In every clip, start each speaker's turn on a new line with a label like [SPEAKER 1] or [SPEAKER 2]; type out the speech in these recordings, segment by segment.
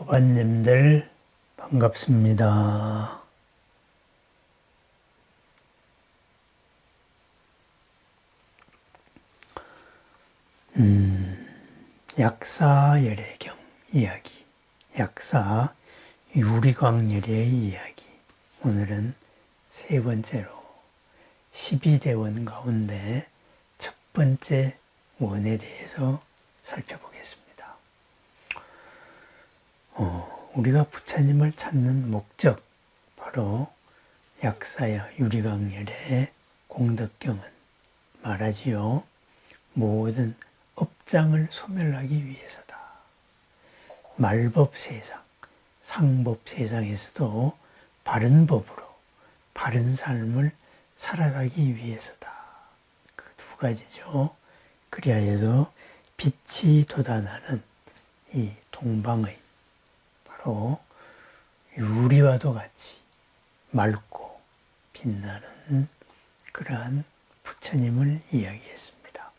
[SPEAKER 1] 도반님들 반갑습니다. 음, 약사 열애경 이야기, 약사 유리광열의 이야기. 오늘은 세 번째로 12대원 가운데 첫 번째 원에 대해서 살펴보겠습니다. 어, 우리가 부처님을 찾는 목적, 바로 약사야 유리강열의 공덕경은 말하지요. 모든 업장을 소멸하기 위해서다. 말법 세상, 상법 세상에서도 바른 법으로 바른 삶을 살아가기 위해서다. 그 두 가지죠. 그리하여서 빛이 돋아나는 이 동방의 바로 유리와도 같이 맑고 빛나는 그러한 부처님을 이야기했습니다.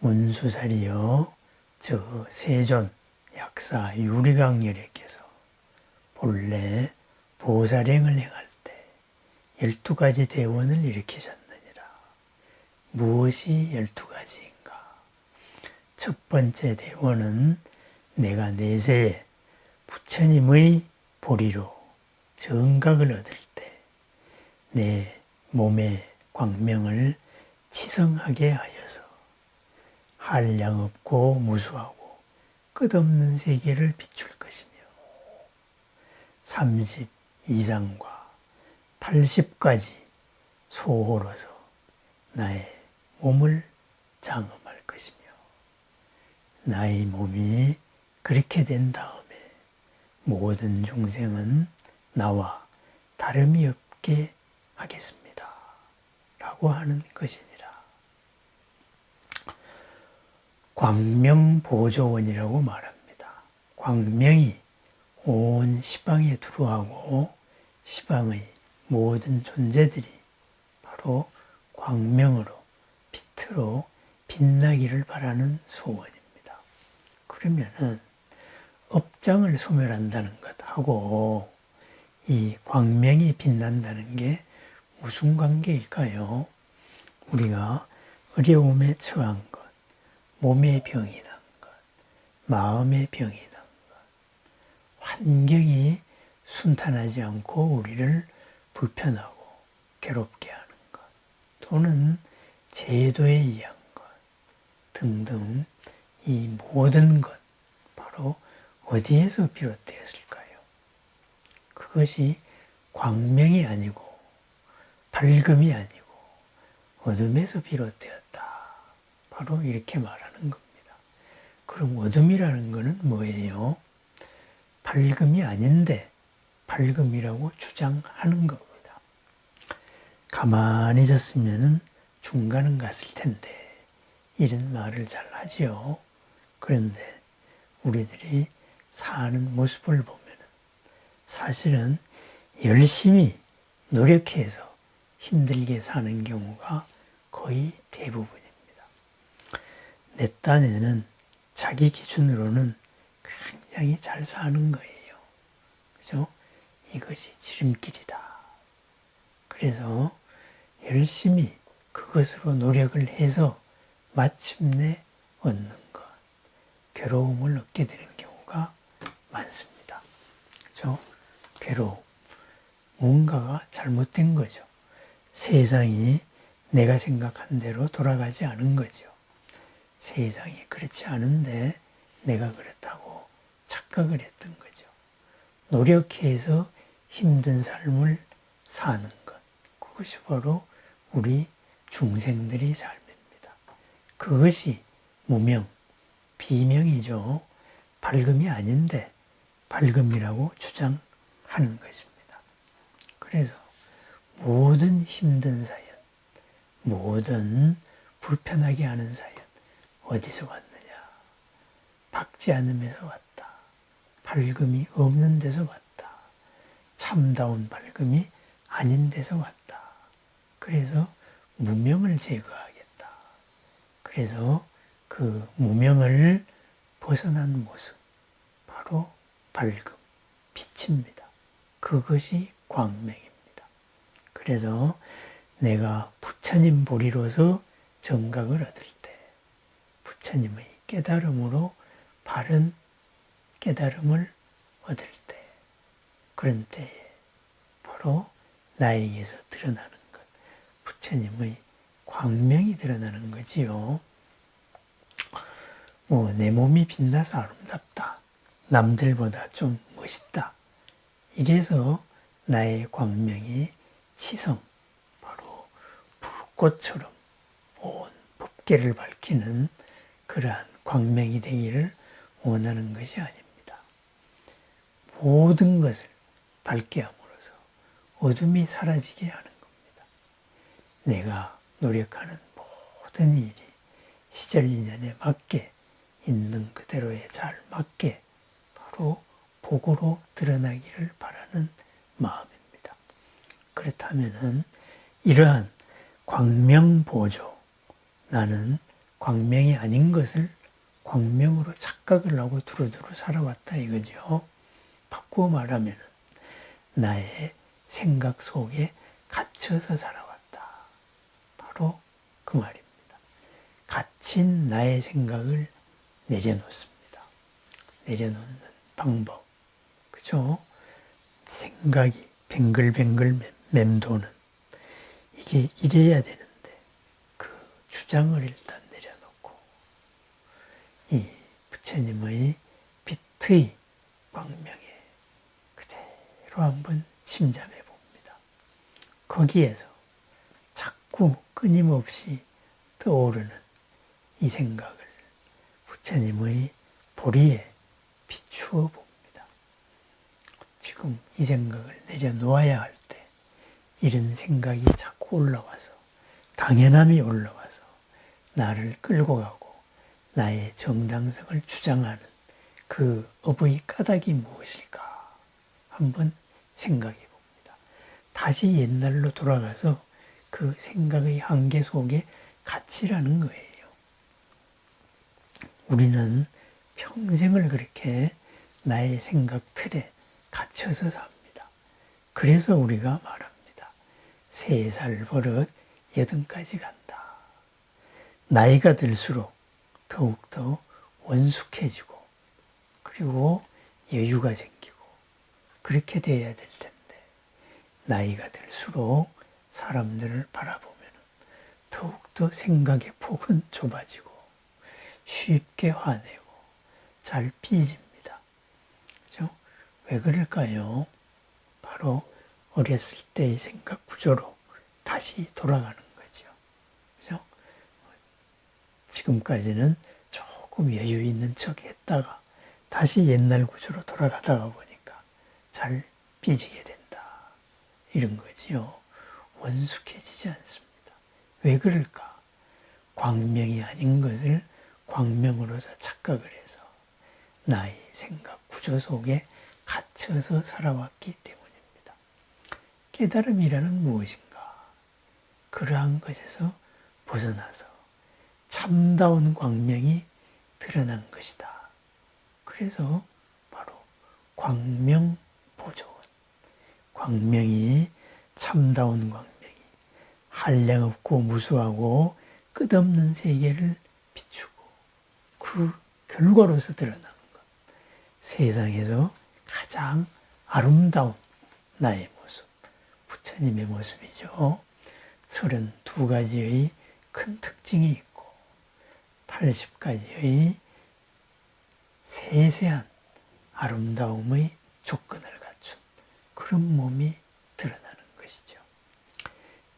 [SPEAKER 1] 문수살이요, 저 세존 약사 유리강열애께서 본래 보살행을 행할 때 열두 가지 대원을 일으키셨느니라. 무엇이 열두 가지인가? 첫 번째 대원은 내가 내세에 부처님의 보리로 정각을 얻을 때 내 몸의 광명을 치성하게 하여서 한량 없고 무수하고 끝없는 세계를 비출 것이며 30 이상과 80까지 소호로서 나의 몸을 장엄할 것이며 나의 몸이 그렇게 된 다음에 모든 중생은 나와 다름이 없게 하겠습니다. 라고 하는 것이니라. 광명보조원이라고 말합니다. 광명이 온 시방에 두루하고 시방의 모든 존재들이 바로 광명으로 빛으로 빛나기를 바라는 소원입니다. 그러면은 업장을 소멸한다는 것하고 이 광명이 빛난다는 게 무슨 관계일까요? 우리가 어려움에 처한 것, 몸의 병이 난 것, 마음의 병이 난 것, 환경이 순탄하지 않고 우리를 불편하고 괴롭게 하는 것, 또는 제도에 의한 것 등등 이 모든 것 어디에서 비롯되었을까요? 그것이 광명이 아니고 밝음이 아니고 어둠에서 비롯되었다. 바로 이렇게 말하는 겁니다. 그럼 어둠이라는 것은 뭐예요? 밝음이 아닌데 밝음이라고 주장하는 겁니다. 가만히 있었으면 중간은 갔을 텐데 이런 말을 잘 하지요. 그런데 우리들이 사는 모습을 보면 사실은 열심히 노력해서 힘들게 사는 경우가 거의 대부분입니다. 내 딴에는 자기 기준으로는 굉장히 잘 사는 거예요. 그죠? 이것이 지름길이다. 그래서 열심히 그것으로 노력을 해서 마침내 얻는 것, 괴로움을 얻게 되는 경우가 많습니다. 그죠? 괴로움. 뭔가가 잘못된 거죠. 세상이 내가 생각한 대로 돌아가지 않은 거죠. 세상이 그렇지 않은데 내가 그렇다고 착각을 했던 거죠. 노력해서 힘든 삶을 사는 것. 그것이 바로 우리 중생들의 삶입니다. 그것이 무명, 비명이죠. 밝음이 아닌데 밝음이라고 주장하는 것입니다. 그래서 모든 힘든 사연, 모든 불편하게 하는 사연, 어디서 왔느냐? 박지 않음에서 왔다. 밝음이 없는 데서 왔다. 참다운 밝음이 아닌 데서 왔다. 그래서 무명을 제거하겠다. 그래서 그 무명을 벗어난 모습, 밝음, 빛입니다. 그것이 광명입니다. 그래서 내가 부처님 보리로서 정각을 얻을 때 부처님의 깨달음으로 바른 깨달음을 얻을 때 그런 때에 바로 나에게서 드러나는 것 부처님의 광명이 드러나는 거지요. 뭐 내 몸이 빛나서 아름답다. 남들보다 좀 멋있다. 이래서 나의 광명이 치성, 바로 불꽃처럼 온 법계를 밝히는 그러한 광명이 되기를 원하는 것이 아닙니다. 모든 것을 밝게 함으로써 어둠이 사라지게 하는 겁니다. 내가 노력하는 모든 일이 시절 인연에 맞게 있는 그대로에 잘 맞게 바로 복으로 드러나기를 바라는 마음입니다. 그렇다면은 이러한 광명보조 나는 광명이 아닌 것을 광명으로 착각을 하고 두루두루 살아왔다 이거죠. 바꾸어 말하면 나의 생각 속에 갇혀서 살아왔다. 바로 그 말입니다. 갇힌 나의 생각을 내려놓습니다. 내려놓는 방법. 그죠? 생각이 뱅글뱅글 맴도는 이게 이래야 되는데 그 주장을 일단 내려놓고 이 부처님의 빛의 광명에 그대로 한번 침잠해 봅니다. 거기에서 자꾸 끊임없이 떠오르는 이 생각을 부처님의 보리에 비추어 봅니다. 지금 이 생각을 내려놓아야 할 때 이런 생각이 자꾸 올라와서 당연함이 올라와서 나를 끌고 가고 나의 정당성을 주장하는 그 업의 까닭이 무엇일까 한번 생각해 봅니다. 다시 옛날로 돌아가서 그 생각의 한계 속에 갇히라는 거예요. 우리는 평생을 그렇게 나의 생각 틀에 갇혀서 삽니다. 그래서 우리가 말합니다. 세 살 버릇 여든까지 간다. 나이가 들수록 더욱더 원숙해지고 그리고 여유가 생기고 그렇게 돼야 될 텐데 나이가 들수록 사람들을 바라보면 더욱더 생각의 폭은 좁아지고 쉽게 화내고 잘 삐집니다. 그죠? 왜 그럴까요? 바로 어렸을 때의 생각 구조로 다시 돌아가는 거죠. 그죠? 지금까지는 조금 여유 있는 척 했다가 다시 옛날 구조로 돌아가다가 보니까 잘 삐지게 된다. 이런 거지요. 원숙해지지 않습니다. 왜 그럴까? 광명이 아닌 것을 광명으로서 착각을 해서 나의 생각 구조 속에 갇혀서 살아왔기 때문입니다. 깨달음이라는 무엇인가? 그러한 것에서 벗어나서 참다운 광명이 드러난 것이다. 그래서 바로 광명보조원. 광명이 참다운 광명이 한량없고 무수하고 끝없는 세계를 비추고 그 결과로서 드러나는 것. 세상에서 가장 아름다운 나의 모습, 부처님의 모습이죠. 32가지의 큰 특징이 있고, 80가지의 세세한 아름다움의 조건을 갖춘 그런 몸이 드러나는 것이죠.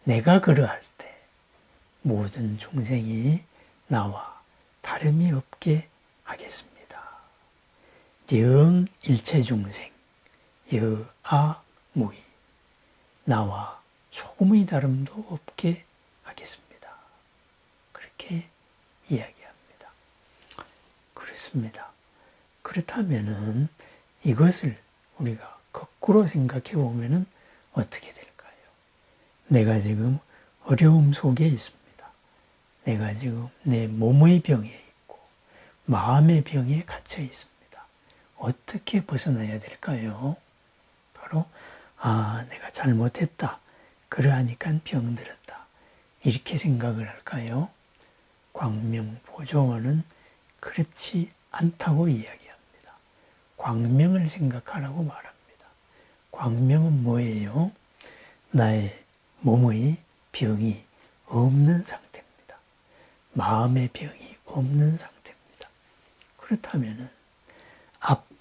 [SPEAKER 1] 내가 그러할 때 모든 종생이 나와 다름이 없게 하겠습니다. 영 일체 중생, 여아 무이, 나와 조금의 다름도 없게 하겠습니다. 그렇게 이야기합니다. 그렇습니다. 그렇다면은 이것을 우리가 거꾸로 생각해 보면은 어떻게 될까요? 내가 지금 어려움 속에 있습니다. 내가 지금 내 몸의 병에 있고 마음의 병에 갇혀 있습니다. 어떻게 벗어나야 될까요? 바로 아 내가 잘못했다. 그러하니까 병들었다. 이렇게 생각을 할까요? 광명보조원은 그렇지 않다고 이야기합니다. 광명을 생각하라고 말합니다. 광명은 뭐예요? 나의 몸의 병이 없는 상태입니다. 마음의 병이 없는 상태입니다. 그렇다면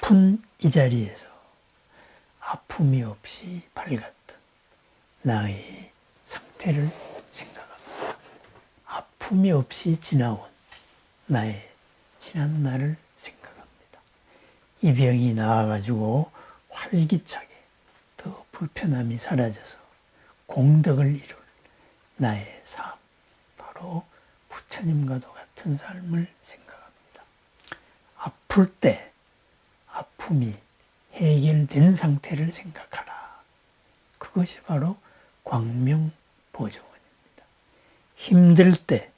[SPEAKER 1] 아픈 이 자리에서 아픔이 없이 밝았던 나의 상태를 생각합니다. 아픔이 없이 지나온 나의 지난 날을 생각합니다. 이 병이 나아가지고 활기차게 더 불편함이 사라져서 공덕을 이룰 나의 삶, 바로 부처님과도 같은 삶을 생각합니다. 아플 때 아픔이 해결된 상태를 생각하라. 그것이 바로 광명보조원입니다. 힘들 때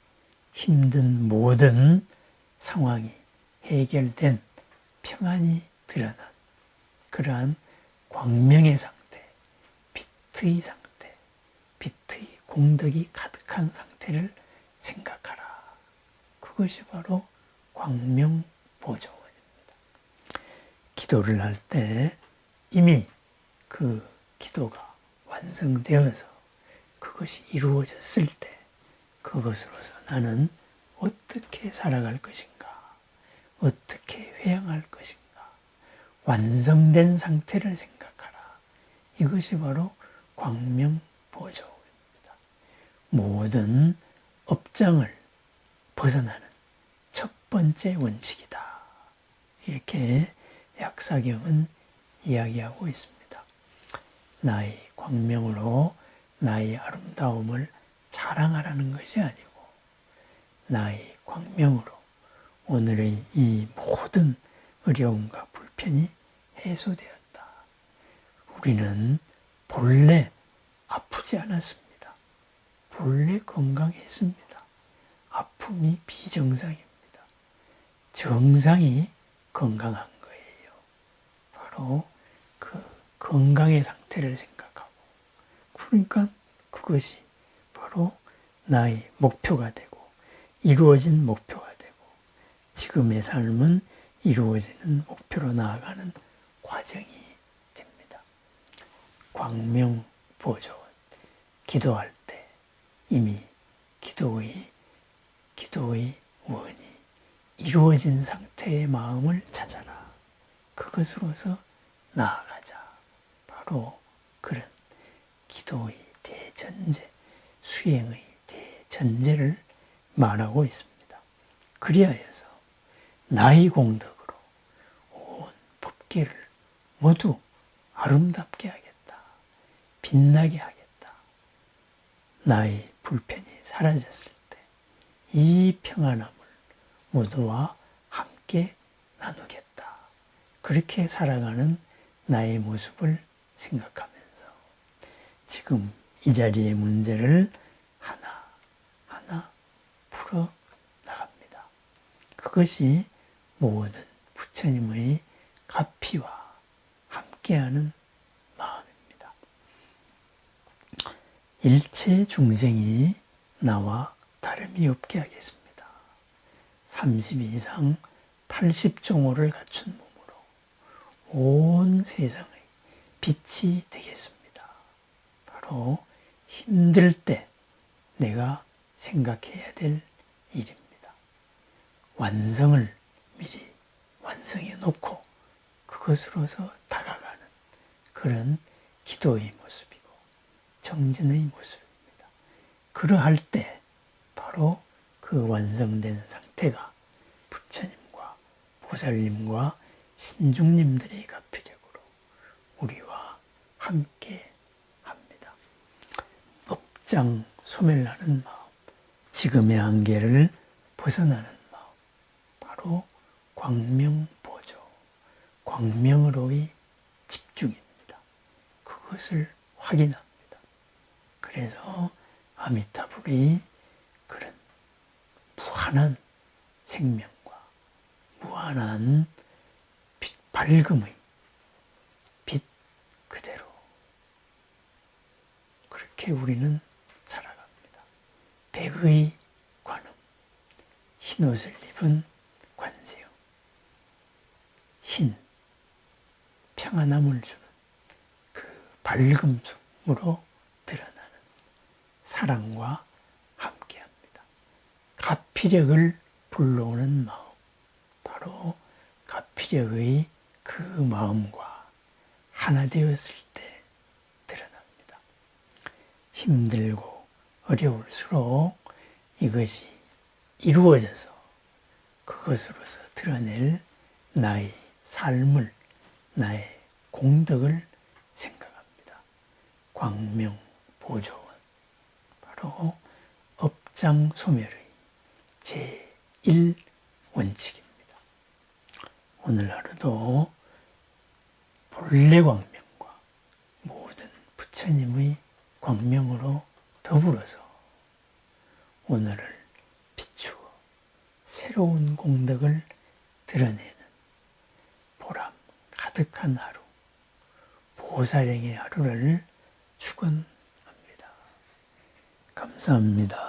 [SPEAKER 1] 힘든 모든 상황이 해결된 평안이 드러난 그러한 광명의 상태, 빛의 상태, 빛의 공덕이 가득한 상태를 생각하라. 그것이 바로 광명보조원입니다. 기도를 할 때 이미 그 기도가 완성되어서 그것이 이루어졌을 때 그것으로서 나는 어떻게 살아갈 것인가, 어떻게 회양할 것인가, 완성된 상태를 생각하라. 이것이 바로 광명보조입니다. 모든 업장을 벗어나는 첫 번째 원칙이다. 이렇게 약사경은 이야기하고 있습니다. 나의 광명으로 나의 아름다움을 자랑하라는 것이 아니고 나의 광명으로 오늘의 이 모든 어려움과 불편이 해소되었다. 우리는 본래 아프지 않았습니다. 본래 건강했습니다. 아픔이 비정상입니다. 정상이 건강한. 바로 그 건강의 상태를 생각하고 그러니까 그것이 바로 나의 목표가 되고 이루어진 목표가 되고 지금의 삶은 이루어지는 목표로 나아가는 과정이 됩니다. 광명보조원 기도할 때 이미 기도의 기도의 원이 이루어진 상태의 마음을 찾아라. 그것으로서 나아가자. 바로 그런 기도의 대전제, 수행의 대전제를 말하고 있습니다. 그리하여서 나의 공덕으로 온 법계를 모두 아름답게 하겠다. 빛나게 하겠다. 나의 불편이 사라졌을 때 이 평안함을 모두와 함께 나누겠다. 그렇게 살아가는 나의 모습을 생각하면서 지금 이 자리의 문제를 하나 하나 풀어 나갑니다. 그것이 모든 부처님의 가피와 함께하는 마음입니다. 일체 중생이 나와 다름이 없게 하겠습니다. 30 이상 80종호를 갖춘 온 세상의 빛이 되겠습니다. 바로 힘들 때 내가 생각해야 될 일입니다. 완성을 미리 완성해 놓고 그것으로서 다가가는 그런 기도의 모습이고 정진의 모습입니다. 그러할 때 바로 그 완성된 상태가 부처님과 보살님과 신중님들의 가피력으로 우리와 함께 합니다. 업장 소멸하는 마음, 지금의 한계를 벗어나는 마음, 바로 광명보조, 광명으로의 집중입니다. 그것을 확인합니다. 그래서 아미타불이 그런 무한한 생명과 무한한 빛 밝음의 빛 그대로 그렇게 우리는 살아갑니다. 백의 관음, 흰옷을 입은 관세음, 흰 평안함을 주는 그 밝음으로 드러나는 사랑과 함께합니다. 가피력을 불러오는 마음, 바로 가피력의 그 마음과 하나 되었을 때 드러납니다. 힘들고 어려울수록 이것이 이루어져서 그것으로서 드러낼 나의 삶을, 나의 공덕을 생각합니다. 광명 보조원, 바로 업장 소멸의 제1 원칙입니다. 오늘 하루도 본래 광명과 모든 부처님의 광명으로 더불어서 오늘을 비추어 새로운 공덕을 드러내는 보람 가득한 하루, 보살행의 하루를 축원합니다. 감사합니다.